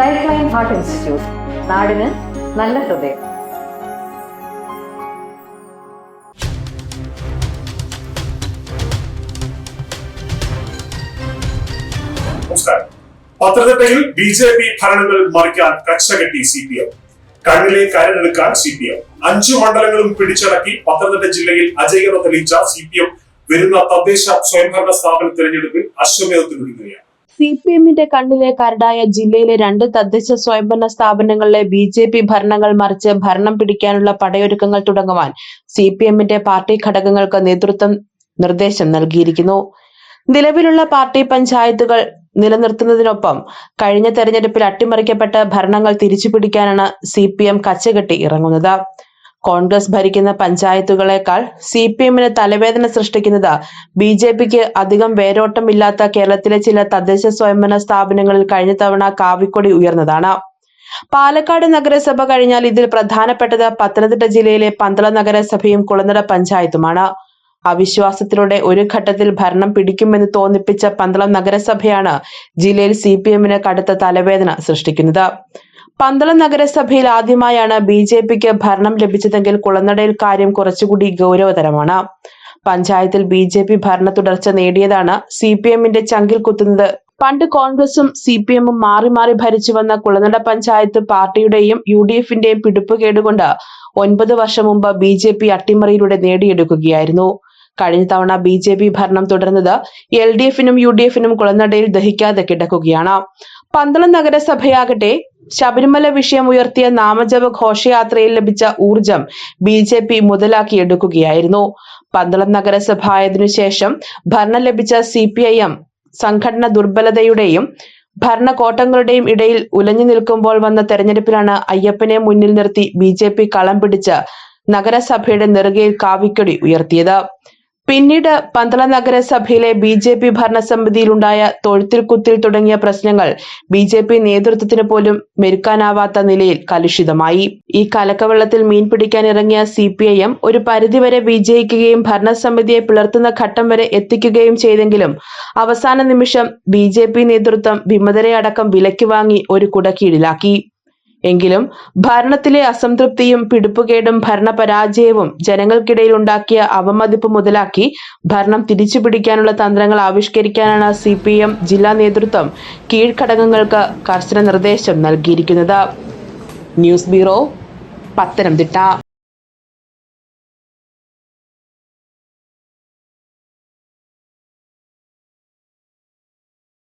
Life line heart institute നാടിന് നല്ല ഹൃദയം. പത്തനംതിട്ടയിൽ ബി ജെ പി ഭരണങ്ങൾ മറിക്കാൻ കച്ചകെട്ടി സി പി എം. കണ്ണിലെ കരടെടുക്കാൻ സി പി എം. അഞ്ചു മണ്ഡലങ്ങളും പിടിച്ചടക്കി പത്തനംതിട്ട ജില്ലയിൽ അജയ്യത തെളിയിച്ച സി പി എം വരുന്ന തദ്ദേശ സ്വയംഭരണ സ്ഥാപന തെരഞ്ഞെടുപ്പിൽ അശ്വമേധത്തിനൊരുങ്ങുകയാണ്. സി പി എമ്മിന്റെ കണ്ണിലെ കരടായ ജില്ലയിലെ രണ്ട് തദ്ദേശ സ്വയംഭരണ സ്ഥാപനങ്ങളിലെ ബി ജെ പി ഭരണങ്ങൾ മറിച്ച് ഭരണം പിടിക്കാനുള്ള പടയൊരുക്കങ്ങൾ തുടങ്ങുവാൻ സി പി എമ്മിന്റെ പാർട്ടി ഘടകങ്ങൾക്ക് നേതൃത്വം നിർദ്ദേശം നൽകിയിരിക്കുന്നു. നിലവിലുള്ള പാർട്ടി പഞ്ചായത്തുകൾ നിലനിർത്തുന്നതിനൊപ്പം കഴിഞ്ഞ തെരഞ്ഞെടുപ്പിൽ അട്ടിമറിക്കപ്പെട്ട ഭരണങ്ങൾ തിരിച്ചുപിടിക്കാനാണ് സി പി എം കച്ചകെട്ടി ഇറങ്ങുന്നത്. കോൺഗ്രസ് ഭരിക്കുന്ന പഞ്ചായത്തുകളെക്കാൾ സി പി എമ്മിന് തലവേദന സൃഷ്ടിക്കുന്നത് ബി ജെ പിക്ക് അധികം വേരോട്ടമില്ലാത്ത കേരളത്തിലെ ചില തദ്ദേശ സ്വയംഭരണ സ്ഥാപനങ്ങളിൽ കഴിഞ്ഞ തവണ കാവിക്കൊടി ഉയർന്നതാണ്. പാലക്കാട് നഗരസഭ കഴിഞ്ഞാൽ ഇതിൽ പ്രധാനപ്പെട്ടത് പത്തനംതിട്ട ജില്ലയിലെ പന്തള നഗരസഭയും കുളനട പഞ്ചായത്തുമാണ്. അവിശ്വാസത്തിലൂടെ ഒരു ഘട്ടത്തിൽ ഭരണം പിടിക്കുമെന്ന് തോന്നിപ്പിച്ച പന്തളം നഗരസഭയാണ് ജില്ലയിൽ സി പി എമ്മിന് കടുത്ത തലവേദന സൃഷ്ടിക്കുന്നത്. പന്തളം നഗരസഭയിൽ ആദ്യമായാണ് ബി ജെ പിക്ക് ഭരണം ലഭിച്ചതെങ്കിൽ കുളനടയിൽ കാര്യം കുറച്ചുകൂടി ഗൗരവതരമാണ്. പഞ്ചായത്തിൽ ബി ജെ പി ഭരണ തുടർച്ച നേടിയതാണ് സി പി എമ്മിന്റെ ചങ്കിൽ കുത്തുന്നത്. പണ്ട് കോൺഗ്രസും സി പി എമ്മും മാറി മാറി ഭരിച്ചു വന്ന കുളനട പഞ്ചായത്ത് പാർട്ടിയുടെയും യു ഡി എഫിന്റെയും പിടിപ്പുകേടുകൊണ്ട് ഒൻപത് വർഷം മുമ്പ് ബി ജെ പി അട്ടിമറിയിലൂടെ നേടിയെടുക്കുകയായിരുന്നു. കഴിഞ്ഞ തവണ ബി ജെ പി ഭരണം തുടർന്നത് എൽ ഡി എഫിനും യു ഡി എഫിനും കുളനടയിൽ ദഹിക്കാതെ കിടക്കുകയാണ്. പന്തളം നഗരസഭയാകട്ടെ ശബരിമല വിഷയം ഉയർത്തിയ നാമജപ ഘോഷയാത്രയിൽ ലഭിച്ച ഊർജം ബി ജെ പി മുതലാക്കിയെടുക്കുകയായിരുന്നു. പന്തളം നഗരസഭ ആയതിനുശേഷം ഭരണം ലഭിച്ച സി പി ഐ എം സംഘടന ദുർബലതയുടെയും ഭരണകോട്ടങ്ങളുടെയും ഇടയിൽ ഉലഞ്ഞു നിൽക്കുമ്പോൾ വന്ന തെരഞ്ഞെടുപ്പിലാണ് അയ്യപ്പനെ മുന്നിൽ നിർത്തി ബി ജെ പി കളം പിടിച്ച് നഗരസഭയുടെ നെറുകയിൽ കാവിക്കൊടി ഉയർത്തിയത്. പിന്നീട് പന്തള നഗരസഭയിലെ ബി ജെ പി ഭരണസമിതിയിലുണ്ടായ തൊഴുത്തിൽ കുത്തിൽ തുടങ്ങിയ പ്രശ്നങ്ങൾ ബി ജെ പി നേതൃത്വത്തിന് പോലും മെരുക്കാനാവാത്ത നിലയിൽ കലുഷിതമായി. ഈ കലക്കവെള്ളത്തിൽ മീൻ പിടിക്കാൻ ഇറങ്ങിയ സി പി ഐ എം ഒരു പരിധിവരെ വിജയിക്കുകയും ഭരണസമിതിയെ പിളർത്തുന്ന ഘട്ടം വരെ എത്തിക്കുകയും ചെയ്തെങ്കിലും അവസാന നിമിഷം ബി ജെ പി നേതൃത്വം വിമതരെ അടക്കം വിലയ്ക്ക് വാങ്ങി ഒരു കുടക്കീഴിലാക്കി എങ്കിലും ഭരണത്തിലെ അസംതൃപ്തിയും പിടിപ്പുകേടും ഭരണപരാജയവും ജനങ്ങൾക്കിടയിൽ ഉണ്ടാക്കിയ അവമതിപ്പ് മുതലാക്കി ഭരണം തിരിച്ചുപിടിക്കാനുള്ള തന്ത്രങ്ങൾ ആവിഷ്കരിക്കാനാണ് സി പി എം ജില്ലാ നേതൃത്വം കീഴ്ഘടകങ്ങൾക്ക് കർശന നിർദ്ദേശം നൽകിയിരിക്കുന്നത്. News bureau Pathanamthitta.